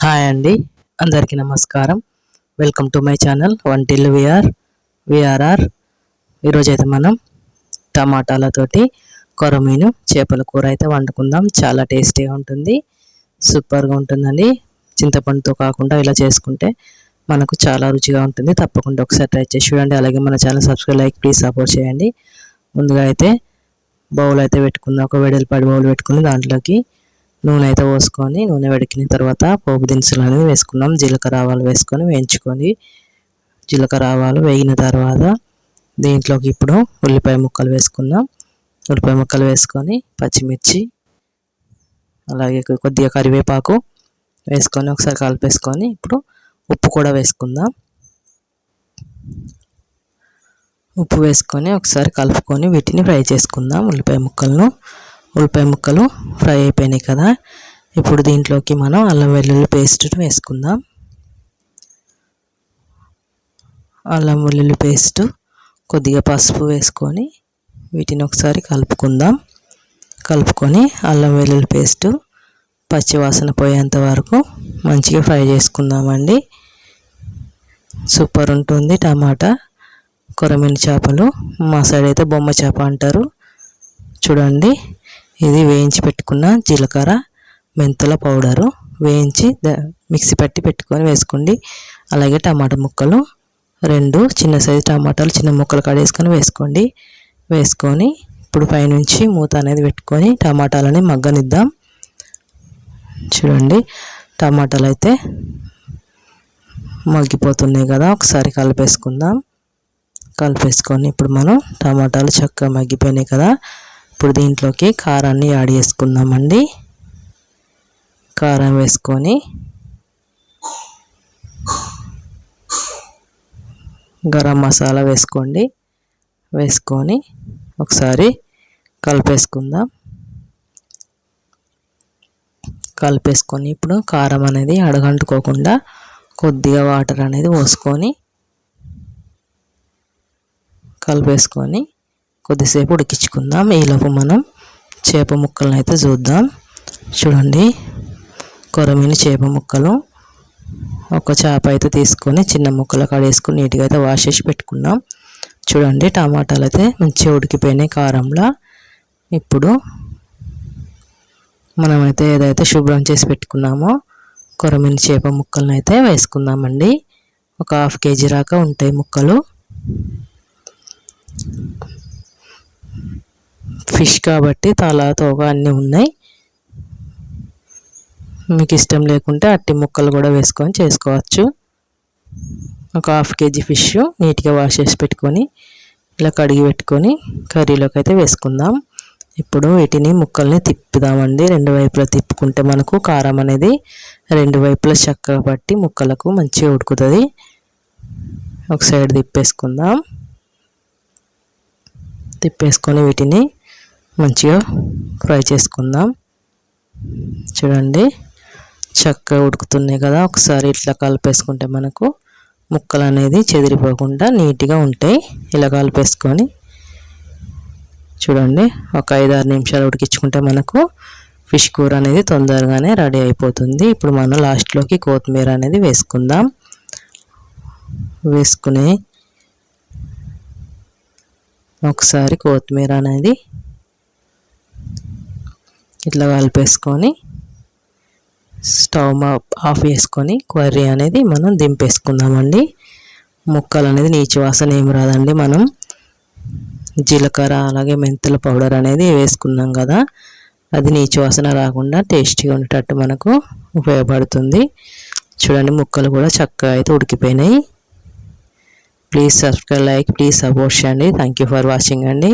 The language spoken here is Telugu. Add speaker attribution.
Speaker 1: హాయ్ అండి. అందరికీ నమస్కారం. Welcome to my channel Vantillu VR VRR ఈరోజు అయితే మనం టమాటాలతోటి కొరమీను చేపల కూర అయితే వండుకుందాం. చాలా టేస్టీగా ఉంటుంది సూపర్గా ఉంటుందండి. చింతపండుతో కాకుండా ఇలా చేసుకుంటే మనకు చాలా రుచిగా ఉంటుంది. తప్పకుండా ఒకసారి ట్రై చేసి చూడండి. అలాగే మన channel subscribe like please support చేయండి. ముందుగా అయితే బౌల్ అయితే పెట్టుకుందాం. ఒక వెడల్పాడి బౌల్ పెట్టుకుని దాంట్లోకి నూనె అయితే పోసుకొని నూనె వెడికిన తర్వాత పోపు దినుసులు అనేది వేసుకున్నాం. జీలకర్ర ఆవాలు వేసుకొని వేయించుకొని జీలకర్ర ఆవాలు వేగిన తర్వాత దీంట్లోకి ఇప్పుడు ఉల్లిపాయ ముక్కలు వేసుకుందాం ఉల్లిపాయ ముక్కలు వేసుకొని పచ్చిమిర్చి అలాగే కొద్దిగా కరివేపాకు వేసుకొని ఒకసారి కలిపేసుకొని ఇప్పుడు ఉప్పు కూడా వేసుకుందాం. ఉప్పు వేసుకొని ఒకసారి కలుపుకొని వీటిని ఫ్రై చేసుకుందాం ఉల్లిపాయ ముక్కలను. ఉల్లిపాయ ముక్కలు ఫ్రై అయిపోయినాయి కదా. ఇప్పుడు దీంట్లోకి మనం అల్లం వెల్లుల్లి పేస్ట్ వేసుకుందాం. అల్లం వెల్లుల్లి పేస్ట్ కొద్దిగా పసుపు వేసుకొని వీటిని ఒకసారి కలుపుకుందాం. కలుపుకొని అల్లం వెల్లుల్లి పేస్ట్ పచ్చివాసన పోయేంత వరకు మంచిగా ఫ్రై చేసుకుందామండి. సూపర్ ఉంటుంది టమాటా కొరమిన చేపలు. మా సైడ్ అయితే బొమ్మ చేప అంటారు. చూడండి. ఇది వేయించి పెట్టుకున్న జీలకర్ర మెంతుల పౌడరు వేయించి మిక్సీ పట్టి పెట్టుకొని వేసుకోండి. అలాగే టమాటా ముక్కలు రెండు చిన్న సైజు టమాటాలు చిన్న ముక్కలు కడేసుకొని వేసుకోండి. వేసుకొని ఇప్పుడు పైనుంచి మూత అనేది పెట్టుకొని టమాటాలని మగ్గనిద్దాం. చూడండి టమాటాలు అయితే మగ్గిపోతున్నాయి కదా ఒకసారి కలిపేసుకుందాం. కలిపేసుకొని ఇప్పుడు మనం టమాటాలు చక్కగా మగ్గిపోయినాయి కదా ఇప్పుడు దీంట్లోకి కారాన్ని యాడ్ చేసుకుందామండి. కారం వేసుకొని గరం మసాలా వేసుకోండి. వేసుకొని ఒకసారి కలిపేసుకుందాం. కలిపేసుకొని ఇప్పుడు కారం అనేది అడగంటుకోకుండా కొద్దిగా వాటర్ అనేది పోసుకొని కలిపేసుకొని కొద్దిసేపు ఉడికించుకుందాం. ఈలోపు మనం చేప ముక్కలను అయితే చూద్దాం. చూడండి కొరమైన చేప ముక్కలు. ఒక చేప అయితే తీసుకొని చిన్న ముక్కలు కడేసుకొని నీట్గా అయితే వాష్ చేసి పెట్టుకున్నాం. చూడండి టమాటాలు అయితే మంచిగా ఉడికిపోయినాయి కారంలో. ఇప్పుడు మనమైతే ఏదైతే శుభ్రం చేసి పెట్టుకున్నామో కొరమీని చేప ముక్కలను అయితే వేసుకుందామండి. ఒక హాఫ్ కేజీ రాక ఉంటాయి ముక్కలు. ఫిష్ కాబట్టి తల తోక అన్నీ ఉన్నాయి. మీకు ఇష్టం లేకుంటే అట్టి ముక్కలు కూడా వేసుకొని చేసుకోవచ్చు. ఒక హాఫ్ కేజీ ఫిష్ నీట్గా వాష్ చేసి పెట్టుకొని ఇలా కడిగి పెట్టుకొని కర్రీలోకి అయితే వేసుకుందాం. ఇప్పుడు వీటిని ముక్కల్ని తిప్పుదామండి. రెండు వైపులా తిప్పుకుంటే మనకు కారం అనేది రెండు వైపులా చక్కగా పట్టి ముక్కలకు మంచిగా ఉడుకుతుంది. ఒక సైడ్ తిప్పేసుకుందాం. తిప్పేసుకొని వీటిని మంచిగా ఫ్రై చేసుకుందాం. చూడండి చక్కగా ఉడుకుతున్నాయి కదా. ఒకసారి ఇట్లా కలిపేసుకుంటే మనకు ముక్కలు అనేది చెదిరిపోకుండా నీట్గా ఉంటాయి. ఇలా కలిపేసుకొని చూడండి ఒక ఐదు ఆరు నిమిషాలు ఉడికించుకుంటే మనకు ఫిష్ కూర అనేది తొందరగానే రెడీ అయిపోతుంది. ఇప్పుడు మనం లాస్ట్లోకి కొత్తిమీర అనేది వేసుకుందాం. వేసుకుని ఒకసారి కొత్తిమీర అనేది ఇట్లా కలిపేసుకొని స్టవ్ ఆఫ్ చేసుకొని కర్రీ అనేది మనం దింపేసుకుందామండి. ముక్కలు అనేది నీచు వాసన ఏమి రాదండి మనం. జీలకర్ర అలాగే మెంతుల పౌడర్ అనేది వేసుకున్నాం కదా అది నీచు వాసన రాకుండా టేస్టీగా ఉండేటట్టు మనకు ఉపయోగపడుతుంది. చూడండి ముక్కలు కూడా చక్కగా అయితే ఉడికిపోయినాయి. Please subscribe like please support చేయండి. థ్యాంక్ యూ ఫర్ వాచింగ్ అండి.